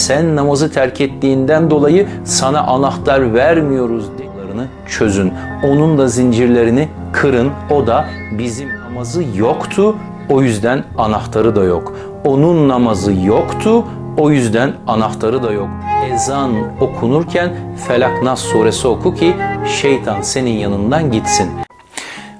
sen namazı terk ettiğinden dolayı sana anahtar vermiyoruz diye çözün. Onun da zincirlerini kırın. O da bizim namazı yoktu. O yüzden anahtarı da yok. Onun namazı yoktu. O yüzden anahtarı da yok. Ezan okunurken Felak Nas suresi oku ki şeytan senin yanından gitsin.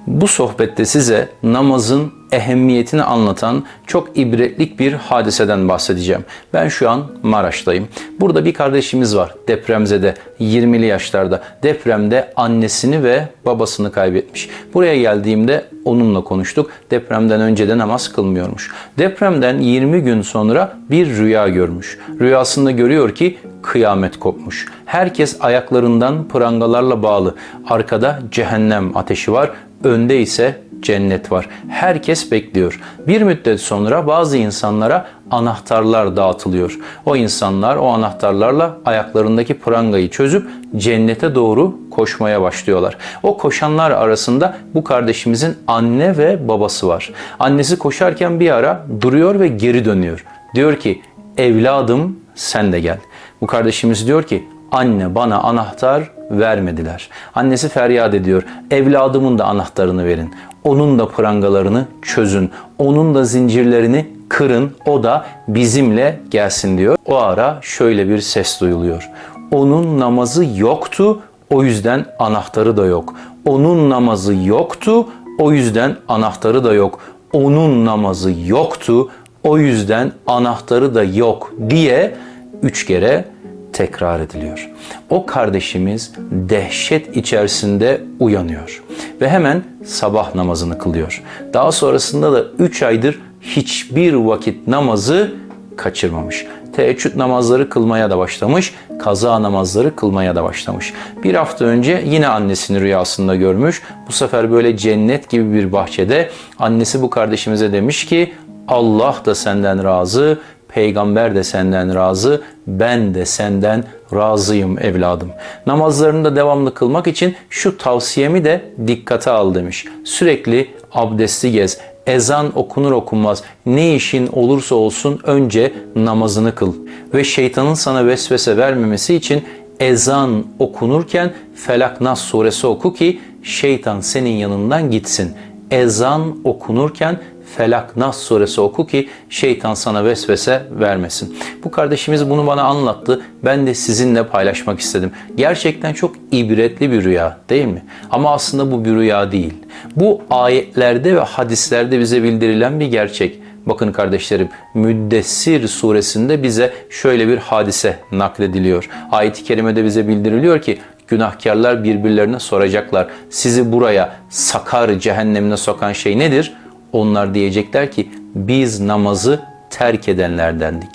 Bu sohbette size namazın ehemmiyetini anlatan çok ibretlik bir hadiseden bahsedeceğim. Ben şu an Maraş'tayım. Burada bir kardeşimiz var depremzede 20'li yaşlarda. Depremde annesini ve babasını kaybetmiş. Buraya geldiğimde onunla konuştuk. Depremden önce de namaz kılmıyormuş. Depremden 20 gün sonra bir rüya görmüş. Rüyasında görüyor ki kıyamet kopmuş. Herkes ayaklarından prangalarla bağlı. Arkada cehennem ateşi var. Önde ise cennet var. Herkes bekliyor. Bir müddet sonra bazı insanlara anahtarlar dağıtılıyor. O insanlar o anahtarlarla ayaklarındaki prangayı çözüp cennete doğru koşmaya başlıyorlar. O koşanlar arasında bu kardeşimizin anne ve babası var. Annesi koşarken bir ara duruyor ve geri dönüyor. Diyor ki evladım sen de gel. Bu kardeşimiz diyor ki anne bana anahtar vermediler. Annesi feryat ediyor. Evladımın da anahtarını verin. Onun da prangalarını çözün. Onun da zincirlerini kırın. O da bizimle gelsin diyor. O ara şöyle bir ses duyuluyor. Onun namazı yoktu. O yüzden anahtarı da yok. Onun namazı yoktu. O yüzden anahtarı da yok. Onun namazı yoktu. O yüzden anahtarı da yok diye üç kere tekrar ediliyor. O kardeşimiz dehşet içerisinde uyanıyor ve hemen sabah namazını kılıyor. Daha sonrasında da 3 aydır hiçbir vakit namazı kaçırmamış. Teheccüd namazları kılmaya da başlamış, kaza namazları kılmaya da başlamış. Bir hafta önce yine annesini rüyasında görmüş. Bu sefer böyle cennet gibi bir bahçede annesi bu kardeşimize demiş ki Allah da senden razı, Peygamber de senden razı, ben de senden razıyım evladım. Namazlarını da devamlı kılmak için şu tavsiyemi de dikkate al demiş. Sürekli abdesti gez. Ezan okunur okunmaz ne işin olursa olsun önce namazını kıl. Ve şeytanın sana vesvese vermemesi için ezan okunurken Felak Nas suresi oku ki şeytan senin yanından gitsin. Ezan okunurken Felak Nas suresi oku ki şeytan sana vesvese vermesin. Bu kardeşimiz bunu bana anlattı. Ben de sizinle paylaşmak istedim. Gerçekten çok ibretli bir rüya değil mi? Ama aslında bu bir rüya değil. Bu ayetlerde ve hadislerde bize bildirilen bir gerçek. Bakın kardeşlerim Müddessir suresinde bize şöyle bir hadise naklediliyor. Ayet-i kerimede bize bildiriliyor ki günahkarlar birbirlerine soracaklar. Sizi buraya sakar cehennemine sokan şey nedir? Onlar diyecekler ki biz namazı terk edenlerdendik.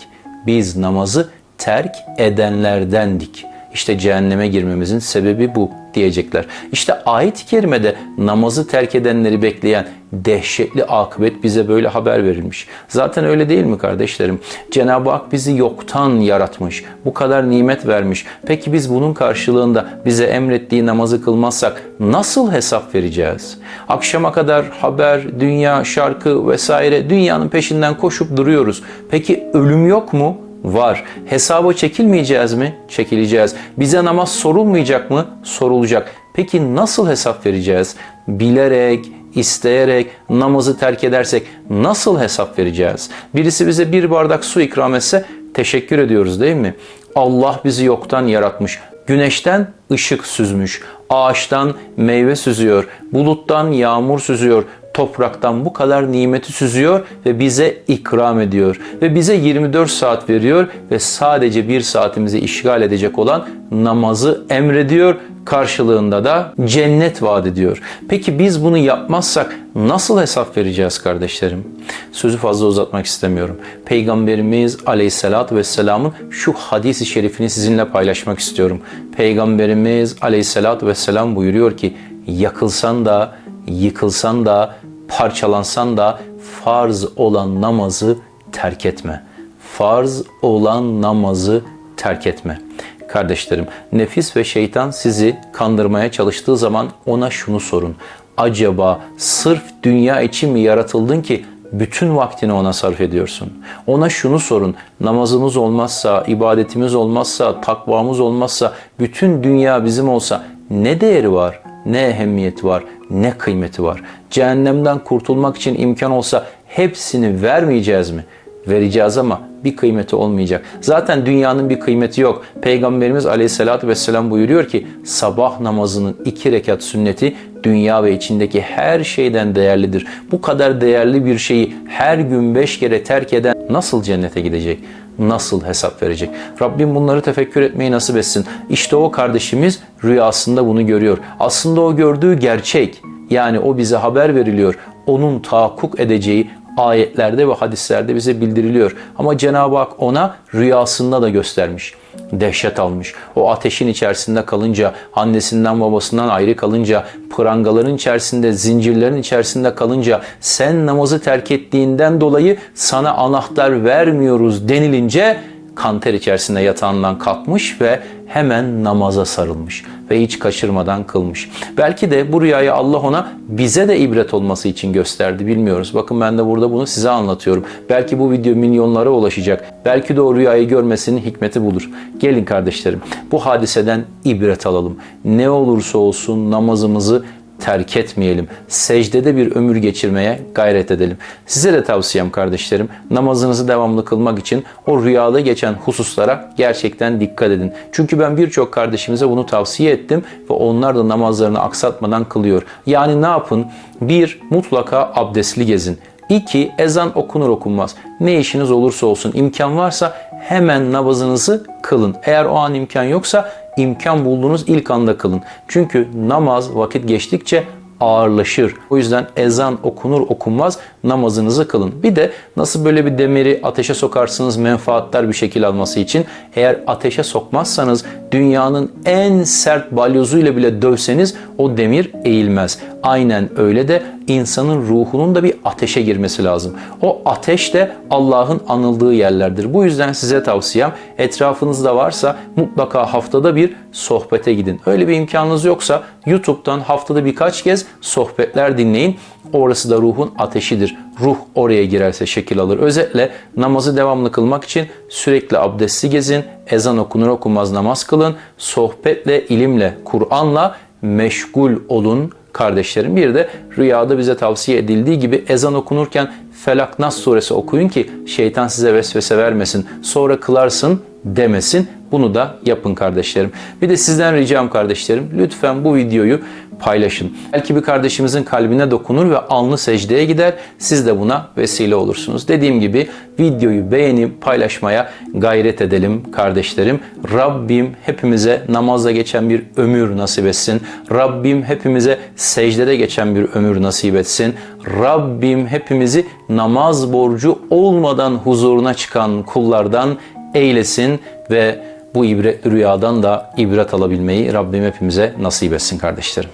Biz namazı terk edenlerdendik. İşte cehenneme girmemizin sebebi bu diyecekler. İşte ayet-i kerimede namazı terk edenleri bekleyen dehşetli akıbet bize böyle haber verilmiş. Zaten öyle değil mi kardeşlerim? Cenab-ı Hak bizi yoktan yaratmış. Bu kadar nimet vermiş. Peki biz bunun karşılığında bize emrettiği namazı kılmazsak nasıl hesap vereceğiz? Akşama kadar haber, dünya, şarkı vesaire dünyanın peşinden koşup duruyoruz. Peki ölüm yok mu? Var. Hesaba çekilmeyeceğiz mi? Çekileceğiz. Bize namaz sorulmayacak mı? Sorulacak. Peki nasıl hesap vereceğiz? Bilerek, isteyerek namazı terk edersek nasıl hesap vereceğiz? Birisi bize bir bardak su ikram etse teşekkür ediyoruz değil mi? Allah bizi yoktan yaratmış. Güneşten ışık süzmüş, ağaçtan meyve süzüyor, buluttan yağmur süzüyor, topraktan bu kadar nimeti süzüyor ve bize ikram ediyor. Ve bize 24 saat veriyor ve sadece bir saatimizi işgal edecek olan namazı emrediyor. Karşılığında da cennet vaat ediyor. Peki biz bunu yapmazsak nasıl hesap vereceğiz kardeşlerim? Sözü fazla uzatmak istemiyorum. Peygamberimiz aleyhissalatü vesselamın şu hadisi şerifini sizinle paylaşmak istiyorum. Peygamberimiz aleyhissalatü vesselam buyuruyor ki yakılsan da yıkılsan da parçalansan da farz olan namazı terk etme. Farz olan namazı terk etme. Kardeşlerim, nefis ve şeytan sizi kandırmaya çalıştığı zaman ona şunu sorun. Acaba sırf dünya için mi yaratıldın ki bütün vaktini ona sarf ediyorsun. Ona şunu sorun. Namazımız olmazsa, ibadetimiz olmazsa, takvamız olmazsa, bütün dünya bizim olsa ne değeri var? Ne ehemmiyeti var? Ne kıymeti var? Cehennemden kurtulmak için imkan olsa hepsini vermeyeceğiz mi? Vereceğiz ama bir kıymeti olmayacak. Zaten dünyanın bir kıymeti yok. Peygamberimiz aleyhissalatü vesselam buyuruyor ki sabah namazının iki rekat sünneti dünya ve içindeki her şeyden değerlidir. Bu kadar değerli bir şeyi her gün beş kere terk eden nasıl cennete gidecek? Nasıl hesap verecek? Rabbim bunları tefekkür etmeyi nasip etsin. İşte o kardeşimiz rüyasında bunu görüyor. Aslında o gördüğü gerçek. Yani o bize haber veriliyor. Onun tahakkuk edeceği ayetlerde ve hadislerde bize bildiriliyor. Ama Cenab-ı Hak ona rüyasında da göstermiş. Dehşet almış. O ateşin içerisinde kalınca, annesinden babasından ayrı kalınca, prangaların içerisinde, zincirlerin içerisinde kalınca, sen namazı terk ettiğinden dolayı sana anahtar vermiyoruz denilince kanter içerisinde yatağından kalkmış ve hemen namaza sarılmış ve hiç kaçırmadan kılmış. Belki de bu rüyayı Allah ona bize de ibret olması için gösterdi bilmiyoruz. Bakın ben de burada bunu size anlatıyorum. Belki bu video milyonlara ulaşacak. Belki de o rüyayı görmesinin hikmeti budur. Gelin kardeşlerim bu hadiseden ibret alalım. Ne olursa olsun namazımızı terk etmeyelim. Secdede bir ömür geçirmeye gayret edelim. Size de tavsiyem kardeşlerim namazınızı devamlı kılmak için o rüyada geçen hususlara gerçekten dikkat edin. Çünkü ben birçok kardeşimize bunu tavsiye ettim ve onlar da namazlarını aksatmadan kılıyor. Yani ne yapın? Bir, mutlaka abdestli gezin. İki, ezan okunur okunmaz. Ne işiniz olursa olsun imkan varsa hemen namazınızı kılın. Eğer o an imkan yoksa imkan bulduğunuz ilk anda kılın. Çünkü namaz vakit geçtikçe ağırlaşır. O yüzden ezan okunur okunmaz namazınızı kılın. Bir de nasıl böyle bir demiri ateşe sokarsınız menfaatler bir şekil alması için. Eğer ateşe sokmazsanız dünyanın en sert balyozuyla bile dövseniz o demir eğilmez. Aynen öyle de insanın ruhunun da bir ateşe girmesi lazım. O ateş de Allah'ın anıldığı yerlerdir. Bu yüzden size tavsiyem etrafınızda varsa mutlaka haftada bir sohbete gidin. Öyle bir imkanınız yoksa YouTube'dan haftada birkaç kez sohbetler dinleyin. Orası da ruhun ateşidir. Ruh oraya girerse şekil alır. Özetle namazı devamlı kılmak için sürekli abdestli gezin, ezan okunur okunmaz namaz kılın, sohbetle, ilimle, Kur'an'la meşgul olun kardeşlerim. Bir de rüyada bize tavsiye edildiği gibi ezan okunurken Felak Nas suresi okuyun ki şeytan size vesvese vermesin. Sonra kılarsın demesin. Bunu da yapın kardeşlerim. Bir de sizden ricam kardeşlerim lütfen bu videoyu paylaşın. Belki bir kardeşimizin kalbine dokunur ve alnı secdeye gider. Siz de buna vesile olursunuz. Dediğim gibi videoyu beğenip paylaşmaya gayret edelim kardeşlerim. Rabbim hepimize namazla geçen bir ömür nasip etsin. Rabbim hepimize secdede geçen bir ömür nasip etsin. Rabbim hepimizi namaz borcu olmadan huzuruna çıkan kullardan eylesin ve bu ibretli rüyadan da ibret alabilmeyi Rabbim hepimize nasip etsin kardeşlerim.